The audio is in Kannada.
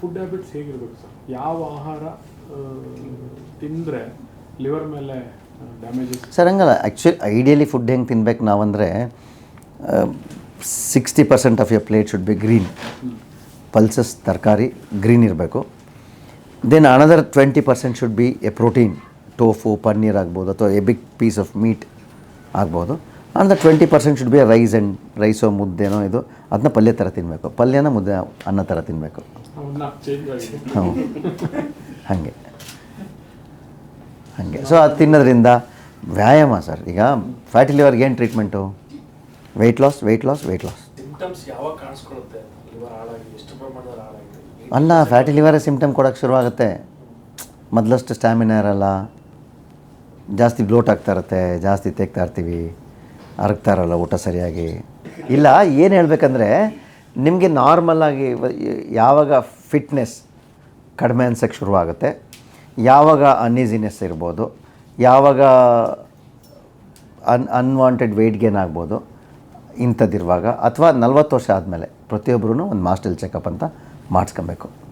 ಫುಡ್ ಹ್ಯಾಬಿಟ್ಸ್ ಹೇಗಿರ್ಬೇಕು ಸರ್? ಯಾವ ಆಹಾರ ತಿಂದರೆ ಲಿವರ್ ಮೇಲೆ ಡ್ಯಾಮೇಜ್ ಸರ್ ಹಂಗಲ್ಲ. ಆ್ಯಕ್ಚುಲಿ ಐಡಿಯಲಿ ಫುಡ್ ಹೆಂಗೆ ತಿನ್ಬೇಕು ನಾವಂದರೆ sixty percent of your plate should be green pulses ತರಕಾರಿ ಗ್ರೀನ್ ಇರಬೇಕು. Then another twenty percent should be a protein tofu paneer ಆಗ್ಬೋದು ಅಥವಾ a big piece of meat ಆಗ್ಬೋದು. ಅಂದ twenty percent should be rice and ರೈಸೋ ಮುದ್ದೆನೋ ಇದು. ಅದನ್ನ ಪಲ್ಯ ಥರ ತಿನ್ನಬೇಕು ಪಲ್ಯನ ಮುದ್ದೆ ಅನ್ನ ಥರ ತಿನ್ನಬೇಕು ಹ್ಞೂ ಹಾಗೆ ಹಾಗೆ ಸೊ ಅದು ತಿನ್ನೋದ್ರಿಂದ ವ್ಯಾಯಾಮ ಸರ್. ಈಗ ಫ್ಯಾಟಿ ಲಿವರ್ಗೆ ಏನು treatment weight loss weight loss weight loss ಅಲ್ಲ ಫ್ಯಾಟಿ ಲಿವರೇ ಸಿಮ್ಟಮ್ ಕೊಡೋಕ್ಕೆ ಶುರುವಾಗುತ್ತೆ. ಮೊದಲಷ್ಟು ಸ್ಟ್ಯಾಮಿನಾ ಇರಲ್ಲ. ಜಾಸ್ತಿ ಬ್ಲೋಟ್ ಆಗ್ತಾ ಇರುತ್ತೆ ಜಾಸ್ತಿ ತೆಗ್ತಾ ಇರ್ತೀವಿ. ಅರಗ್ತಾ ಇರಲ್ಲ ಊಟ ಸರಿಯಾಗಿ. ಇಲ್ಲ ಏನು ಹೇಳಬೇಕಂದ್ರೆ ನಿಮಗೆ ನಾರ್ಮಲಾಗಿ ಯಾವಾಗ ಫಿಟ್ನೆಸ್ ಕಡಿಮೆ ಅನ್ಸೋಕ್ಕೆ ಶುರುವಾಗುತ್ತೆ, ಯಾವಾಗ ಅನ್ಈಸಿನೆಸ್ ಇರ್ಬೋದು, ಯಾವಾಗ ಅನ್ ಅನ್ವಾಂಟೆಡ್ ವೆಯ್ಟ್ ಗೇನ್ ಆಗ್ಬೋದು, ಇಂಥದ್ದಿರುವಾಗ, ಅಥವಾ ನಲ್ವತ್ತು ವರ್ಷ ಆದಮೇಲೆ ಪ್ರತಿಯೊಬ್ಬರೂ ಒಂದು ಮಾಸ್ಟಲ್ ಚೆಕಪ್ ಅಂತ ಮಾಡಿಸ್ಕೊಬೇಕು.